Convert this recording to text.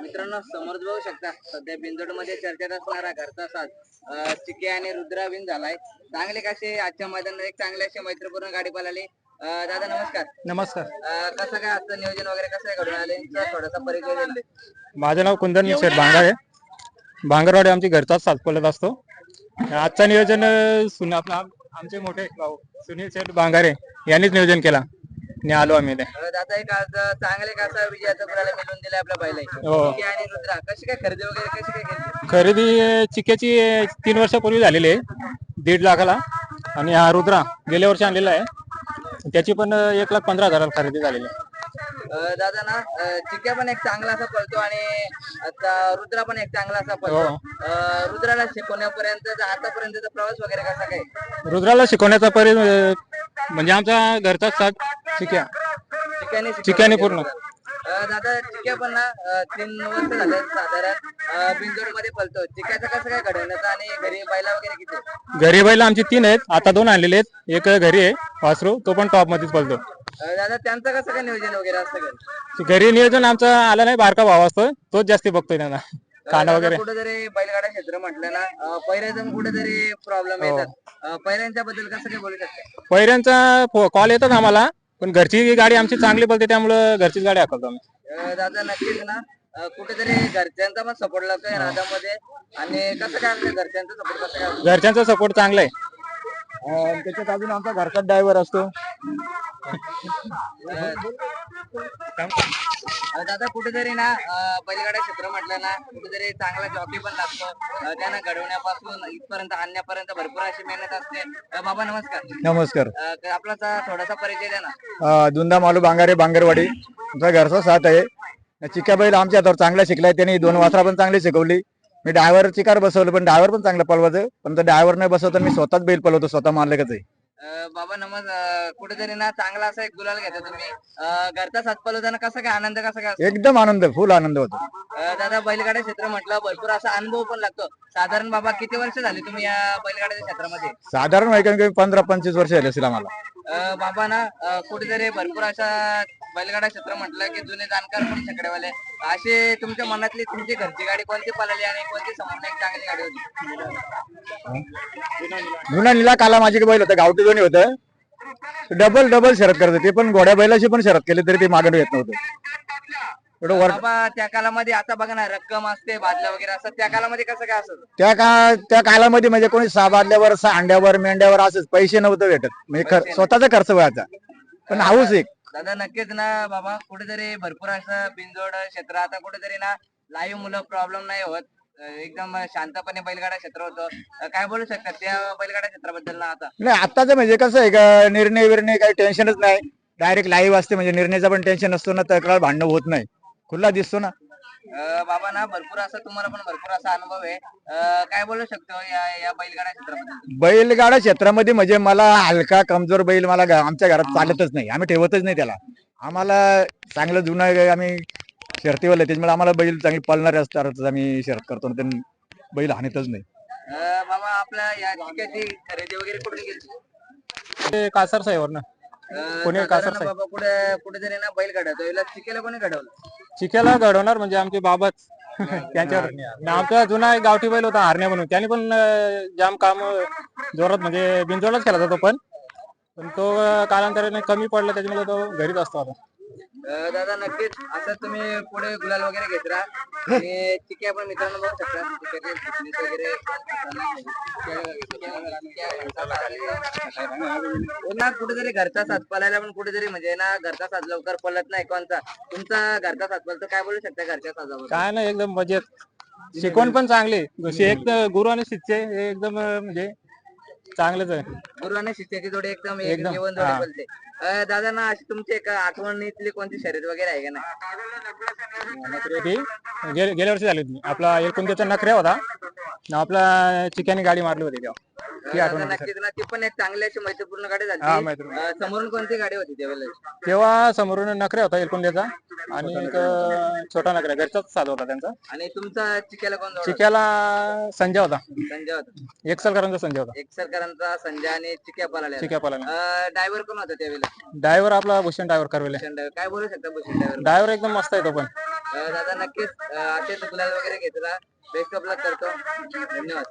मित्रांनो समोर बघू शकता सध्या बिंदोडमध्ये चर्चेत असणारा घरचा अं, चिके आणि रुद्रा विन झालाय. चांगले कसे आजच्या मैदानात एक चांगले असे मैत्रीपूर्ण गाडी पळाली? दादा नमस्कार. नमस्कार. कसं काय आजचं नियोजन वगैरे कसं घडून आले? थोडासा परिचय दिला माझं नाव कुंदन शेठ भांगार आहे. भांगरवाडी आमची घरचाच साथ पडत असतो. आजचं नियोजन सुन आपला आम- आमचे मोठे भाऊ सुनील शेठ भांगारे यांनीच नियोजन केला. आलो आम्ही दादा एक आज चांगले कसा विजयाचा गुलाला मिळवून दिला आपल्या हो. बैला आणि रुद्रा कशी काय खरेदी वगैरे कशी काय केली? खरेदी चिक्याची तीन वर्षापूर्वी झालेली आहे. दीड लाखाला. आणि हा रुद्रा गेल्या वर्षी आणलेला आहे. त्याची पण एक लाख पंधरा हजाराला खरेदी झालेली आहे. अं, दादा ना अं, चिक्या पण एक चांगला असा पळतो आणि आता रुद्रा पण एक चांगला असा पळतो. हो. अं, रुद्राला शिकवण्यापर्यंत आतापर्यंतचा प्रवास वगैरे कसा काय? रुद्राला शिकवण्याचा परि म्हणजे आमचा घरचाच साथ चिक्या चिक्याने चिक्याने पूर्ण. दादा चिक्या पण ना अं, तीन वर्ष झाले साधारण बिंदोडमध्ये पळतो. चिक्याचं कसं काय घडवण्याचं आणि घरी बैला वगैरे किती घरी बैल आमची तीन आहेत. आता दोन आणलेले आहेत. एक घरी आहे वासरू. तो पण टॉप मध्येच पळतो. अं, दादा त्यांचं कसं काय नियोजन वगैरे असतं घरी? घरी नियोजन आमचा आला नाही बारका भाव असतो तोच जास्ती बघतोय त्यांना. काना वगैरे. कुठेतरी बैलगाडा क्षेत्र म्हटलं ना पैऱ्याचं कुठेतरी प्रॉब्लेम हो. येतात. पैऱ्यांच्या बद्दल कसं काय बोलू शकता? पहिऱ्यांचा कॉल येतात आम्हाला पण घरची गाडी आमची चांगली पळते त्यामुळं घरचीच गाडी हाकलतो आम्ही. अं, दादा नक्कीच ना. अं, कुठेतरी घरच्यांचा पण सपोर्ट लागतोय नादामध्ये आणि कसं काय घरच्यांचा सपोर्ट कसं काय? घरच्यांचा सपोर्ट चांगला आहे. त्याच्यात अजून आमचा घरचा ड्रायव्हर असतो. अं, दादा कुठेतरी ना बैलगाडा क्षेत्र म्हटलं ना कुठेतरी चांगला जॉकी पण लागतो. त्यांना घडवण्यापासून इथपर्यंत आणण्यापर्यंत भरपूर अशी मेहनत असते. बाबा नमस्कार. नमस्कार. आपला थोडासा परिचय द्या ना. दुंदा मालू बांगारे बांगरवाडी. आमचा घरचा साथ आहे. चिक्या बैल आमच्या हातावर चांगला शिकलाय. त्यांनी दोन वासरा पण चांगली शिकवली. मी ड्रायव्हर चिकार बसवलं पण ड्रायव्हर पण चांगला पळवायचं. पण ड्रायव्हर नाही बसवता मी स्वतःच बैल पळवतो स्वतः मालकच आहे. बाबा नमस् अं, कुठेतरी ना चांगला असा एक गुलाल घेता तुम्ही. अं, घरचा सात पलवताना कसा काय आनंद कसा काय असतो? एकदम आनंद फुल आनंद होतो. अं, दादा बैलगाडा क्षेत्र म्हटलं भरपूर असा अनुभव पण लागतो. साधारण बाबा किती वर्ष झाली तुम्ही या बैलगाड्याच्या क्षेत्रामध्ये? साधारण पंधरा पंचवीस वर्ष झाले असेल आम्हाला. अं, बाबा ना अं, कुठेतरी भरपूर अशा बैलगाडा क्षेत्र म्हटलं की जुने जाणकार पण छकडेवाले असे तुमच्या मनातली तुमची घरची गाडी कोणती पळाली आणि कोणती समोर एक चांगली गाडी होती? जुना निला काला माझी बैल होता गावठी दोन्ही होतं. डबल डबल शरद करत ते पण घोड्या बैलाशी पण शरद केली तरी ते मागं येत नव्हतं. त्या कालामध्ये आता बघा ना रक्कम असते बादल्या वगैरे असतात. त्या कालामध्ये कसं काय असत? त्या का त्या कालामध्ये म्हणजे कोणी सहा बादल्यावर सहा अंड्यावर मेंढ्यावर असंच पैसे नव्हतं भेटत. म्हणजे स्वतःचा खर्च व्हायचा. पण हाऊस एक. दादा नक्कीच ना बाबा. कुठेतरी भरपूर असं बिनजोड क्षेत्र आता कुठेतरी ना लाईव्ह मुलं प्रॉब्लेम नाही होत. एकदम शांतपणे बैलगाडा क्षेत्र होतं. काय बोलू शकतात त्या बैलगाडा क्षेत्राबद्दल ना आता? नाही आताच म्हणजे कसं आहे का निर्णय विर्णय काही टेन्शनच नाही. डायरेक्ट लाईव्ह असते म्हणजे निर्णयाचा पण टेन्शन नसतो ना तक्रार भांडणं होत नाही. खुला दिसतो ना. बाबा ना भरपूर असं तुम्हाला पण भरपूर असा अनुभव आहे. काय बोलू शकतो या या बैलगाडा क्षेत्राबद्दल? बैलगाडा क्षेत्रामध्ये म्हणजे मला हलका कमजोर बैल मला घ- आमच्या घरात चालतच नाही. आम्ही ठेवतच नाही त्याला. आम्हाला चांगलं जुनं आहे, आम्ही शर्तीवाले त्याच्यामुळे आम्हाला बैल चांगली पळणारे असतात आम्ही शर्त करतो. ना त्यांनी बैल हानीतच नाही. अं, बाबा आपल्या या खरेदी वगैरे कुठून ते कासार साहेबर ना कासर साहेब. बाबा कुठे कुठेतरी ना बैल घडवतो याला चिकेला कोणी घडवलं चिक्याला घडवणार म्हणजे आमचे बाबाच. त्यांच्यावर. आणि आमचा जुना एक गावठी बैल होता हरण्या म्हणून. त्याने पण अं, जाम काम जोरात म्हणजे बिनजोडच केला जातो पण. पण तो अं, कालांतराने कमी पडला त्याच्यामुळे तो घरीच असतो आता. अं, दादा नक्कीच असं तुम्ही पुढे गुलाल वगैरे घेत राहा. ठीक आहे पण मित्रांनो बघू शकता वगैरे. ना कुठेतरी घरचा साथ पळायला पण कुठेतरी म्हणजे ना घरचा साथ लवकर पळत नाही कोणता? तुमचा घरचा साथ पळतो काय बोलू शकता घरच्या साथावर काय नाही एकदम मजेत. शिकवण पण चांगली. एक तर गुरु आणि शिष्य हे एकदम म्हणजे चांगलंच आहे. गुरु आणि शिष्याची जोडी एकदम एक एकदम, हा. बोलते. अं, दादा ना अशी तुमची एक आठवणीतली कोणती शर्यत वगैरे आहे का नाही? ती गेल्या वर्षी झाली होती. आपला एकोणतीसचा नखऱ्या होता. आपला चिक्याने गाडी मारली होती तेव्हा. ती आठवण येते, नक्कीच ना ती पण एक चांगली अशी मैत्रीपूर्ण गाडी हा झाली मैत्रीपूर्ण. अं, समोरून कोणती गाडी होती त्यावेळेला तेव्हा समोरून नखरे होता एलकुंड्याचा आणि एक छोटा नखरे घरचाच साधा होता त्यांचा. आणि तुमचा चिक्याला कोण जोडा चिक्याला संजय होता. संजय होता. एक सरकारांचा संजय होता. एक सरकारांचा संजय आणि चिक्या पळाले चिक्या पाला ड्रायव्हर कोण होता त्यावेळेला ड्रायव्हर आपला भूषण ड्रायव्हर करवेले. भूषण driver. काय बोलू शकता भूषण ड्रायव्हर ड्रायव्हर एकदम मस्त आहे तो पण. दादा नक्कीच अं, असेच गुलाल वगैरे घेतला. बेस्ट ऑफ लक करतो. धन्यवाद.